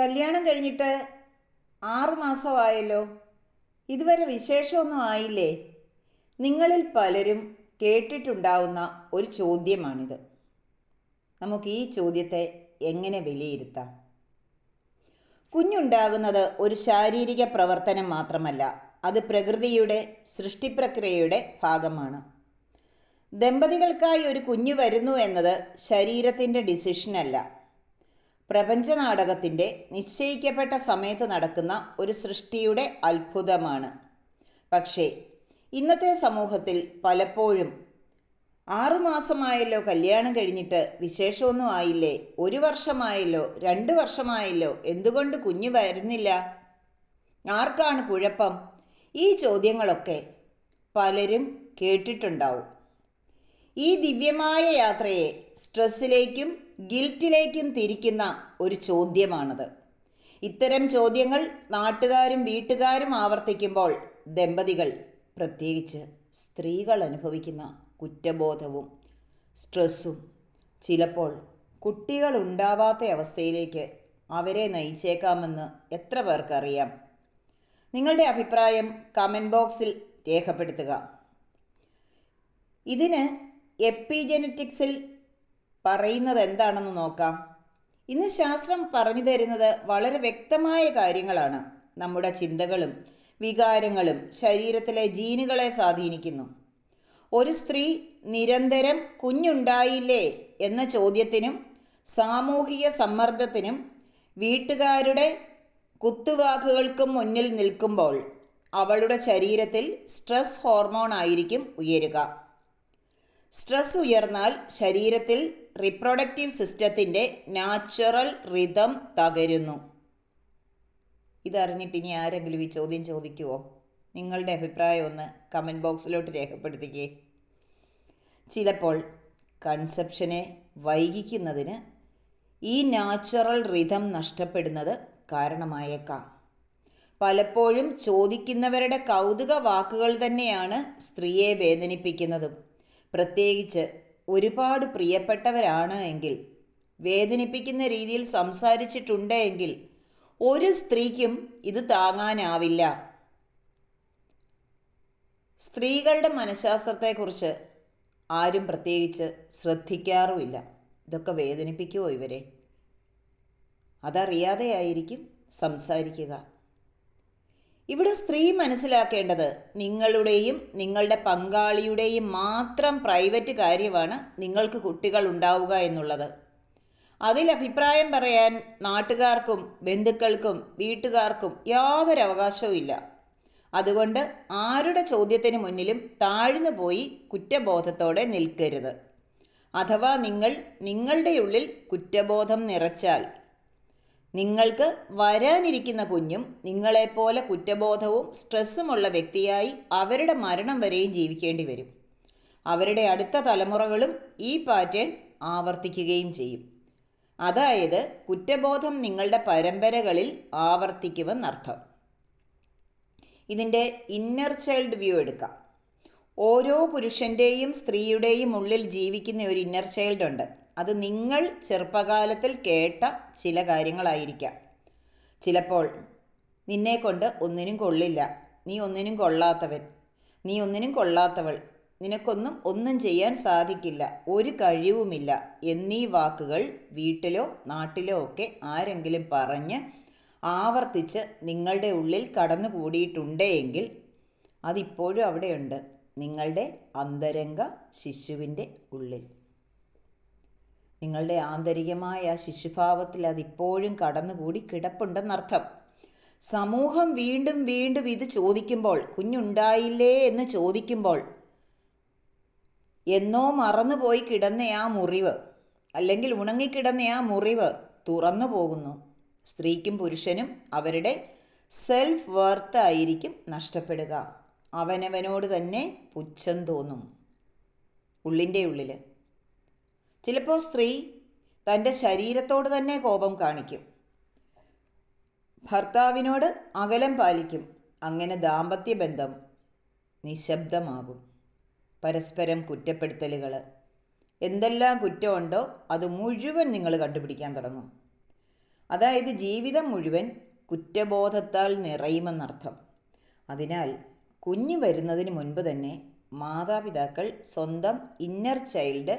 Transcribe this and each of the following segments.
കല്യാണം കഴിഞ്ഞിട്ട് ആറു മാസമായല്ലോ. ഇതുവരെ വിശേഷമൊന്നും ആയില്ലേ? നിങ്ങളിൽ പലരും കേട്ടിട്ടുണ്ടാവുന്ന ഒരു ചോദ്യമാണിത്. നമുക്ക് ഈ ചോദ്യത്തെ എങ്ങനെ വിലയിരുത്താം? കുഞ്ഞുണ്ടാകുന്നത് ഒരു ശാരീരിക പ്രവർത്തനം മാത്രമല്ല അത് പ്രകൃതിയുടെ സൃഷ്ടിപ്രക്രിയയുടെ ഭാഗമാണ്. ദമ്പതികൾക്കായി ഒരു കുഞ്ഞു വരുന്നു എന്നത് ശരീരത്തിന്റെ ഡിസിഷനല്ല. പ്രപഞ്ചനാടകത്തിന്റെ നിശ്ചയിക്കപ്പെട്ട സമയത്ത് നടക്കുന്ന ഒരു സൃഷ്ടിയുടെ അത്ഭുതമാണ്. പക്ഷേ ഇന്നത്തെ സമൂഹത്തിൽ പലപ്പോഴും ആറുമാസമായല്ലോ കല്യാണം കഴിഞ്ഞിട്ട് വിശേഷമൊന്നും ആയില്ലേ? ഒരു വർഷമായല്ലോ? രണ്ട് വർഷമായല്ലോ? എന്തുകൊണ്ട് കുഞ്ഞ് വരുന്നില്ല? ആർക്കാണ് കുഴപ്പം? ഈ ചോദ്യങ്ങളൊക്കെ പലരും കേട്ടിട്ടുണ്ടാവും. ഈ ദിവ്യമായ യാത്രയെ സ്ട്രെസ്സിലേക്കും ഗിൽറ്റിലേക്കും തിരിക്കുന്ന ഒരു ചോദ്യമാണത്. ഇത്തരം ചോദ്യങ്ങൾ നാട്ടുകാരും വീട്ടുകാരും ആവർത്തിക്കുമ്പോൾ ദമ്പതികൾ പ്രത്യേകിച്ച് സ്ത്രീകൾ അനുഭവിക്കുന്ന കുറ്റബോധവും സ്ട്രെസ്സും ചിലപ്പോൾ കുട്ടികൾ ഉണ്ടാവാത്ത അവസ്ഥയിലേക്ക് അവരെ നയിച്ചേക്കാമെന്ന് എത്ര പേർക്കറിയാം? നിങ്ങളുടെ അഭിപ്രായം കമന്റ് ബോക്സിൽ രേഖപ്പെടുത്തുക. ഇതിന് എപ്പിജനറ്റിക്സിൽ പറയുന്നത് എന്താണെന്ന് നോക്കാം. ഇന്ന് ശാസ്ത്രം പറഞ്ഞു തരുന്നത് വളരെ വ്യക്തമായ കാര്യങ്ങളാണ്. നമ്മുടെ ചിന്തകളും വികാരങ്ങളും ശരീരത്തിലെ ജീനുകളെ സ്വാധീനിക്കുന്നു. ഒരു സ്ത്രീ നിരന്തരം കുഞ്ഞുണ്ടായില്ലേ എന്ന ചോദ്യത്തിനും സാമൂഹിക സമ്മർദ്ദത്തിനും വീട്ടുകാരുടെ കുത്തുവാക്കുകൾക്കും മുന്നിൽ നിൽക്കുമ്പോൾ അവളുടെ ശരീരത്തിൽ സ്ട്രെസ് ഹോർമോൺ ആയിരിക്കും ഉയരുക. സ്ട്രെസ് ഉയർന്നാൽ ശരീരത്തിൽ റിപ്രൊഡക്റ്റീവ് സിസ്റ്റത്തിന്റെ നാച്ചുറൽ റിതം തകരുന്നു. ഇതറിഞ്ഞിട്ട് ഇനി ആരെങ്കിലും ഈ ചോദ്യം ചോദിക്കുമോ നിങ്ങളുടെ അഭിപ്രായം ഒന്ന് കമന്റ് ബോക്സിലോട്ട് രേഖപ്പെടുത്തിക്കേ. ചിലപ്പോൾ കൺസെപ്ഷനെ വൈകിക്കുന്നതിന് ഈ നാച്ചുറൽ റിതം നഷ്ടപ്പെടുന്നത് കാരണമായേക്കാം. പലപ്പോഴും ചോദിക്കുന്നവരുടെ കൗതുക വാക്കുകൾ തന്നെയാണ് സ്ത്രീയെ വേദനിപ്പിക്കുന്നതും. പ്രത്യേകിച്ച് ഒരുപാട് പ്രിയപ്പെട്ടവരാണ് എങ്കിൽ വേദനിപ്പിക്കുന്ന രീതിയിൽ സംസാരിച്ചിട്ടുണ്ട് എങ്കിൽ ഒരു സ്ത്രീക്കും ഇത് താങ്ങാനാവില്ല. സ്ത്രീകളുടെ മനഃശാസ്ത്രത്തെക്കുറിച്ച് ആരും പ്രത്യേകിച്ച് ശ്രദ്ധിക്കാറുമില്ല. ഇതൊക്കെ വേദനിപ്പിക്കുമോ ഇവരെ? അതറിയാതെയായിരിക്കും സംസാരിക്കുക. ഇവിടെ സ്ത്രീ മനസ്സിലാക്കേണ്ടത് നിങ്ങളുടെയും നിങ്ങളുടെ പങ്കാളിയുടെയും മാത്രം പ്രൈവറ്റ് കാര്യമാണ് നിങ്ങൾക്ക് കുട്ടികൾ ഉണ്ടാവുക എന്നുള്ളത്. അതിൽ അഭിപ്രായം പറയാൻ നാട്ടുകാർക്കും ബന്ധുക്കൾക്കും വീട്ടുകാർക്കും യാതൊരു അവകാശവും ഇല്ല. അതുകൊണ്ട് ആരുടെ ചോദ്യത്തിന് മുന്നിലും താഴ്ന്നു പോയി കുറ്റബോധത്തോടെ നിൽക്കരുത്. അഥവാ നിങ്ങൾ നിങ്ങളുടെ ഉള്ളിൽ കുറ്റബോധം നിറച്ചാൽ നിങ്ങൾക്ക് വരാനിരിക്കുന്ന കുഞ്ഞും നിങ്ങളെപ്പോലെ കുറ്റബോധവും സ്ട്രെസ്സുമുള്ള വ്യക്തിയായി അവരുടെ മരണം വരെയും ജീവിക്കേണ്ടി വരും. അവരുടെ അടുത്ത തലമുറകളും ഈ പാറ്റേൺ ആവർത്തിക്കുകയും ചെയ്യും. അതായത് കുറ്റബോധം നിങ്ങളുടെ പരമ്പരകളിൽ ആവർത്തിക്കുമെന്നർത്ഥം. ഇതിന്റെ ഇന്നർ ചൈൽഡ് വ്യൂ എടുക്കാം. ഓരോ പുരുഷന്റെയും സ്ത്രീയുടെയും ഉള്ളിൽ ജീവിക്കുന്ന ഒരു ഇന്നർ ചൈൽഡ് ഉണ്ട്. അത് നിങ്ങൾ ചെറുപ്പകാലത്തിൽ കേട്ട ചില കാര്യങ്ങളായിരിക്കാം. ചിലപ്പോൾ നിന്നെ കൊണ്ട് ഒന്നിനും കൊള്ളില്ല. നീ ഒന്നിനും കൊള്ളാത്തവൻ. നീ ഒന്നിനും കൊള്ളാത്തവൾ. നിനക്കൊന്നും ഒന്നും ചെയ്യാൻ സാധിക്കില്ല. ഒരു കഴിവുമില്ല. എന്നീ വാക്കുകൾ വീട്ടിലോ നാട്ടിലോ ഒക്കെ ആരെങ്കിലും പറഞ്ഞ് ആവർത്തിച്ച് നിങ്ങളുടെ ഉള്ളിൽ കടന്നുകൂടിയിട്ടുണ്ടെങ്കിൽ അതിപ്പോഴും അവിടെയുണ്ട്. നിങ്ങളുടെ അന്തരംഗ ശിശുവിന്റെ ഉള്ളിൽ. നിങ്ങളുടെ ആന്തരികമായ ശിശുഭാവത്തിൽ അതിപ്പോഴും കടന്നുകൂടി കിടപ്പുണ്ടെന്നർത്ഥം. സമൂഹം വീണ്ടും വീണ്ടും ഇത് ചോദിക്കുമ്പോൾ കുഞ്ഞുണ്ടായില്ലേ? എന്ന് ചോദിക്കുമ്പോൾ എന്നോ മറന്നുപോയി കിടന്ന ആ മുറിവ് അല്ലെങ്കിൽ ഉണങ്ങിക്കിടന്ന ആ മുറിവ് തുറന്നു പോകുന്നു. സ്ത്രീക്കും പുരുഷനും അവരുടെ സെൽഫ് വർത്ത് ആയിരിക്കും നഷ്ടപ്പെടുക. അവനവനോട് തന്നെ പുച്ഛം തോന്നും. ഉള്ളിന്റെ ഉള്ളിൽ ചിലപ്പോൾ സ്ത്രീ തന്റെ ശരീരത്തോട് തന്നെ കോപം കാണിക്കും. ഭർത്താവിനോട് അകലം പാലിക്കും. അങ്ങനെ ദാമ്പത്യ ബന്ധം നിശബ്ദമാകും. പരസ്പരം കുറ്റപ്പെടുത്തലുകൾ എന്തെല്ലാം കുറ്റമുണ്ടോ അത് മുഴുവൻ നിങ്ങൾ കണ്ടുപിടിക്കാൻ തുടങ്ങും. അതായത് ജീവിതം മുഴുവൻ കുറ്റബോധത്താൽ നിറയുമെന്നർത്ഥം. അതിനാൽ കുഞ്ഞ് വരുന്നതിന് മുൻപ് തന്നെ മാതാപിതാക്കൾ സ്വന്തം ഇന്നർ ചൈൽഡ്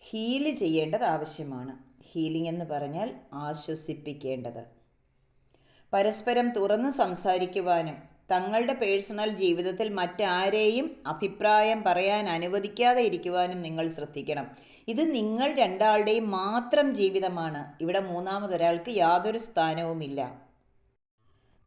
ഹീൽ ചെയ്യേണ്ടത് ആവശ്യമാണ്. ഹീലിംഗ് എന്ന് പറഞ്ഞാൽ ആശ്വസിപ്പിക്കേണ്ടത്. പരസ്പരം തുറന്ന് സംസാരിക്കുവാനും തങ്ങളുടെ പേഴ്സണൽ ജീവിതത്തിൽ മറ്റാരെയും അഭിപ്രായം പറയാൻ അനുവദിക്കാതെ ഇരിക്കുവാനും നിങ്ങൾ ശ്രദ്ധിക്കണം. ഇത് നിങ്ങൾ രണ്ടാളുടെയും മാത്രം ജീവിതമാണ്. ഇവിടെ മൂന്നാമതൊരാൾക്ക് യാതൊരു സ്ഥാനവുമില്ല.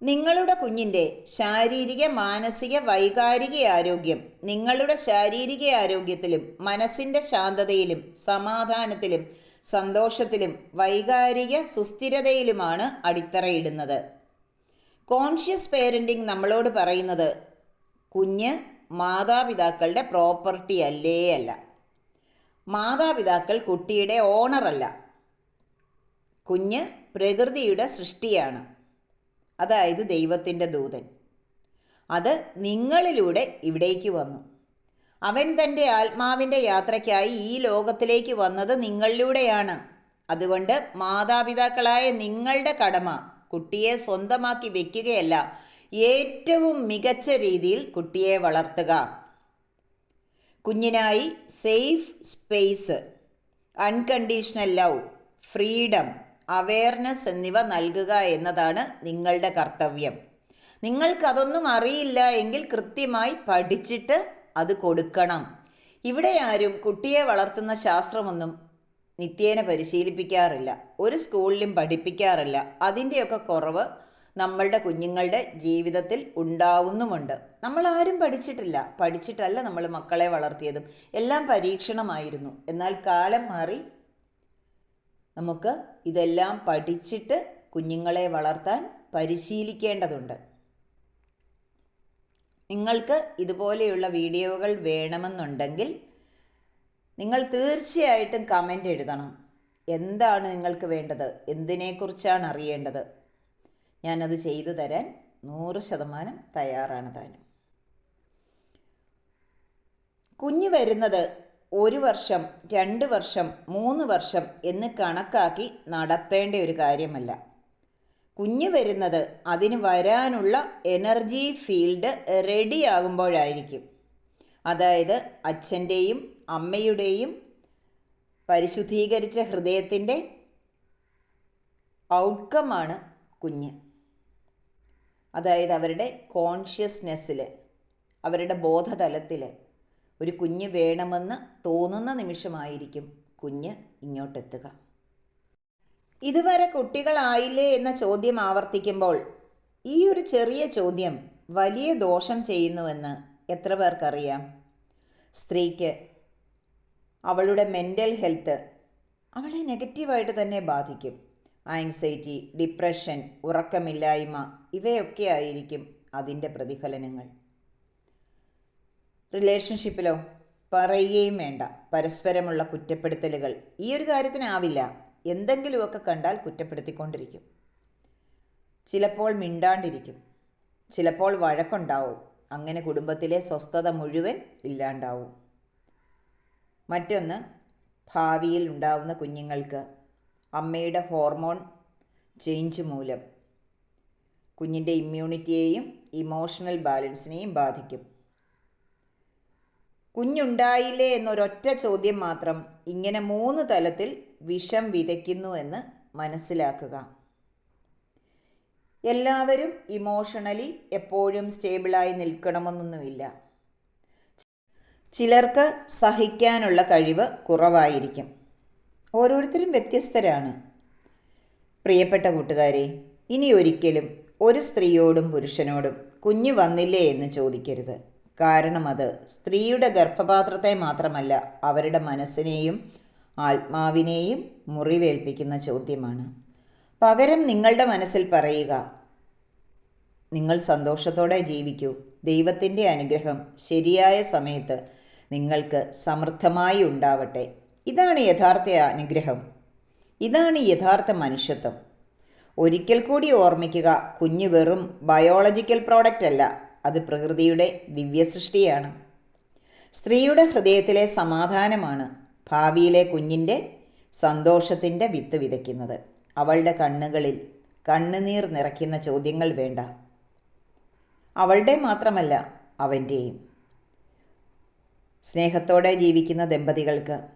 നിങ്ങളുടെ കുഞ്ഞിന്റെ ശാരീരിക മാനസിക വൈകാരിക ആരോഗ്യം നിങ്ങളുടെ ശാരീരിക ആരോഗ്യത്തിലും മനസ്സിന്റെ ശാന്തതയിലും സമാധാനത്തിലും സന്തോഷത്തിലും വൈകാരിക സുസ്ഥിരതയിലുമാണ് അടിത്തറയിടുന്നത്. കോൺഷ്യസ് പേരന്റിങ് നമ്മളോട് പറയുന്നത് കുഞ്ഞ് മാതാപിതാക്കളുടെ പ്രോപ്പർട്ടി അല്ലേ അല്ല. മാതാപിതാക്കൾ കുട്ടിയുടെ ഓണറല്ല. കുഞ്ഞ് പ്രകൃതിയുടെ സൃഷ്ടിയാണ്. അതായത് ദൈവത്തിന്റെ ദൂതൻ. അത് നിങ്ങളിലൂടെ ഇവിടേക്ക് വന്നു. അവൻ തന്റെ ആത്മാവിന്റെ യാത്രയ്ക്കായി ഈ ലോകത്തിലേക്ക് വന്നത് നിങ്ങളിലൂടെയാണ്. അതുകൊണ്ട് മാതാപിതാക്കളായ നിങ്ങളുടെ കടമ കുട്ടിയെ സ്വന്തമാക്കി വെക്കുകയല്ല ഏറ്റവും മികച്ച രീതിയിൽ കുട്ടിയെ വളർത്തുക. കുഞ്ഞിനായി safe space unconditional love freedom awareness എന്നിവ നൽകുക എന്നതാണ് നിങ്ങളുടെ കർത്തവ്യം. നിങ്ങൾക്ക് അതൊന്നും അറിയില്ല എങ്കിൽ കൃത്യമായി പഠിച്ചിട്ട് അത് കൊടുക്കണം. ഇവിടെ ആരും കുട്ടിയെ വളർത്തുന്ന ശാസ്ത്രമൊന്നും നിത്യേന പരിശീലിപ്പിക്കാറില്ല. ഒരു സ്കൂളിലും പഠിപ്പിക്കാറില്ല. അതിന്റെയൊക്കെ കുറവ് നമ്മളുടെ കുഞ്ഞുങ്ങളുടെ ജീവിതത്തിൽ ഉണ്ടാവുന്നുമുണ്ട്. നമ്മൾ ആരും പഠിച്ചിട്ടില്ല. പഠിച്ചിട്ടല്ല നമ്മൾ മക്കളെ വളർത്തിയതും. എല്ലാം പരീക്ഷണമായിരുന്നു. എന്നാൽ കാലം മാറി നമുക്ക് ഇതെല്ലാം പഠിച്ചിട്ട് കുഞ്ഞുങ്ങളെ വളർത്താൻ പരിശീലിക്കേണ്ടതുണ്ട്. നിങ്ങൾക്ക് ഇതുപോലെയുള്ള വീഡിയോകൾ വേണമെന്നുണ്ടെങ്കിൽ നിങ്ങൾ തീർച്ചയായിട്ടും കമന്റ് എഴുതണം. എന്താണ് നിങ്ങൾക്ക് വേണ്ടത്? എന്തിനെക്കുറിച്ചാണ് അറിയേണ്ടത്? ഞാനത് ചെയ്തു തരാൻ നൂറ് ശതമാനം തയ്യാറാണ് താനും. കുഞ്ഞ് വരുന്നത് ഒരു വർഷം രണ്ട് വർഷം മൂന്ന് വർഷം എന്ന് കണക്കാക്കി നടത്തേണ്ട ഒരു കാര്യമല്ല. കുഞ്ഞ് വരുന്നത് അതിന് വരാനുള്ള എനർജി ഫീൽഡ് റെഡിയാകുമ്പോഴായിരിക്കും അതായത് അച്ഛന്റെയും അമ്മയുടെയും പരിശുദ്ധീകരിച്ച ഹൃദയത്തിന്റെ ഔട്ട്കമാണ് കുഞ്ഞ്. അതായത് അവരുടെ കോൺഷ്യസ്നെസ്സിൽ അവരുടെ ബോധതലത്തിൽ ഒരു കുഞ്ഞ് വേണമെന്ന് തോന്നുന്ന നിമിഷമായിരിക്കും കുഞ്ഞ് ഇങ്ങോട്ടെത്തുക. ഇതുവരെ കുട്ടികളായില്ലേ എന്ന ചോദ്യം ആവർത്തിക്കുമ്പോൾ ഈ ഒരു ചെറിയ ചോദ്യം വലിയ ദോഷം ചെയ്യുന്നുവെന്ന് എത്ര പേർക്കറിയാം? സ്ത്രീക്ക് അവളുടെ മെന്റൽ ഹെൽത്ത് അവളെ നെഗറ്റീവായിട്ട് തന്നെ ബാധിക്കും. ആങ്സൈറ്റി ഡിപ്രഷൻ ഉറക്കമില്ലായ്മ ഇവയൊക്കെ ആയിരിക്കും അതിന്റെ പ്രതിഫലനങ്ങൾ. റിലേഷൻഷിപ്പിലോ പറയുകയും വേണ്ട. പരസ്പരമുള്ള കുറ്റപ്പെടുത്തലുകൾ. ഈ ഒരു കാര്യത്തിനാവില്ല എന്തെങ്കിലുമൊക്കെ കണ്ടാൽ കുറ്റപ്പെടുത്തിക്കൊണ്ടിരിക്കും. ചിലപ്പോൾ മിണ്ടാണ്ടിരിക്കും. ചിലപ്പോൾ വഴക്കുണ്ടാവും. അങ്ങനെ കുടുംബത്തിലെ സ്വസ്ഥത മുഴുവൻ ഇല്ലാണ്ടാവും. മറ്റൊന്ന് ഭാവിയിൽ ഉണ്ടാവുന്ന കുഞ്ഞുങ്ങൾക്ക് അമ്മയുടെ ഹോർമോൺ ചേഞ്ച് മൂലം കുഞ്ഞിന്റെ ഇമ്മ്യൂണിറ്റിയെയും ഇമോഷണൽ ബാലൻസിനെയും ബാധിക്കും. കുഞ്ഞുണ്ടായില്ലേ എന്നൊരൊറ്റ ചോദ്യം മാത്രം ഇങ്ങനെ മൂന്ന് തലത്തിൽ വിഷം വിതയ്ക്കുന്നു എന്ന് മനസ്സിലാക്കുക. എല്ലാവരും ഇമോഷണലി എപ്പോഴും സ്റ്റേബിളായി നിൽക്കണമെന്നൊന്നുമില്ല. ചിലർക്ക് സഹിക്കാനുള്ള കഴിവ് കുറവായിരിക്കും. ഓരോരുത്തരും വ്യത്യസ്തരാണ്. പ്രിയപ്പെട്ട കൂട്ടുകാരെ ഇനി ഒരിക്കലും ഒരു സ്ത്രീയോടും പുരുഷനോടും കുഞ്ഞ് വന്നില്ലേ എന്ന് ചോദിക്കരുത്. കാരണം അത് സ്ത്രീയുടെ ഗർഭപാത്രത്തെ മാത്രമല്ല അവരുടെ മനസ്സിനെയും ആത്മാവിനെയും മുറിവേൽപ്പിക്കുന്ന ചോദ്യമാണ്. പകരം നിങ്ങളുടെ മനസ്സിൽ പറയുക നിങ്ങൾ സന്തോഷത്തോടെ ജീവിക്കൂ. ദൈവത്തിന്റെ അനുഗ്രഹം ശരിയായ സമയത്ത് നിങ്ങൾക്ക് സമൃദ്ധമായി ഉണ്ടാവട്ടെ. ഇതാണ് യഥാർത്ഥ അനുഗ്രഹം. ഇതാണ് യഥാർത്ഥ മനുഷ്യത്വം. ഒരിക്കൽ കൂടി ഓർമ്മിക്കുക കുഞ്ഞ് വെറും ബയോളജിക്കൽ പ്രോഡക്റ്റ് അല്ല. അത് പ്രകൃതിയുടെ ദിവ്യസൃഷ്ടിയാണ്. സ്ത്രീയുടെ ഹൃദയത്തിലെ സമാധാനമാണ് ഭാവിയിലെ കുഞ്ഞിന്റെ സന്തോഷത്തിന്റെ വിത്ത് വിതയ്ക്കുന്നത്. അവളുടെ കണ്ണുകളിൽ കണ്ണുനീർ നിറയ്ക്കുന്ന ചോദ്യങ്ങൾ വേണ്ട. അവളുടെ മാത്രമല്ല അവന്റെയും. സ്നേഹത്തോടെ ജീവിക്കുന്ന ദമ്പതികൾക്ക്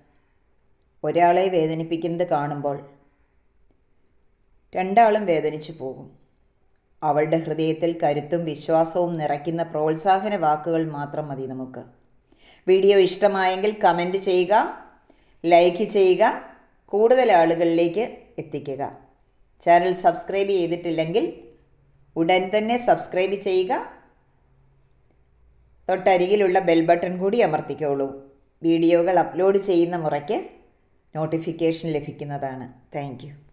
ഒരാളെ വേദനിപ്പിക്കുന്നത് കാണുമ്പോൾ രണ്ടാളും വേദനിച്ചു പോകും. അവളുടെ ഹൃദയത്തിൽ കരുത്തും വിശ്വാസവും നിറയ്ക്കുന്ന പ്രോത്സാഹന വാക്കുകൾ മാത്രം മതി നമുക്ക്. വീഡിയോ ഇഷ്ടമായെങ്കിൽ കമന്റ് ചെയ്യുക ലൈക്ക് ചെയ്യുക കൂടുതൽ ആളുകളിലേക്ക് എത്തിക്കുക. ചാനൽ സബ്സ്ക്രൈബ് ചെയ്തിട്ടില്ലെങ്കിൽ ഉടൻ തന്നെ സബ്സ്ക്രൈബ് ചെയ്യുക. തൊട്ടരികിലുള്ള ബെൽ ബട്ടൺ കൂടി അമർത്തിക്കോളൂ. വീഡിയോകൾ അപ്ലോഡ് ചെയ്യുന്ന മുറയ്ക്ക് നോട്ടിഫിക്കേഷൻ ലഭിക്കുന്നതാണ്. താങ്ക്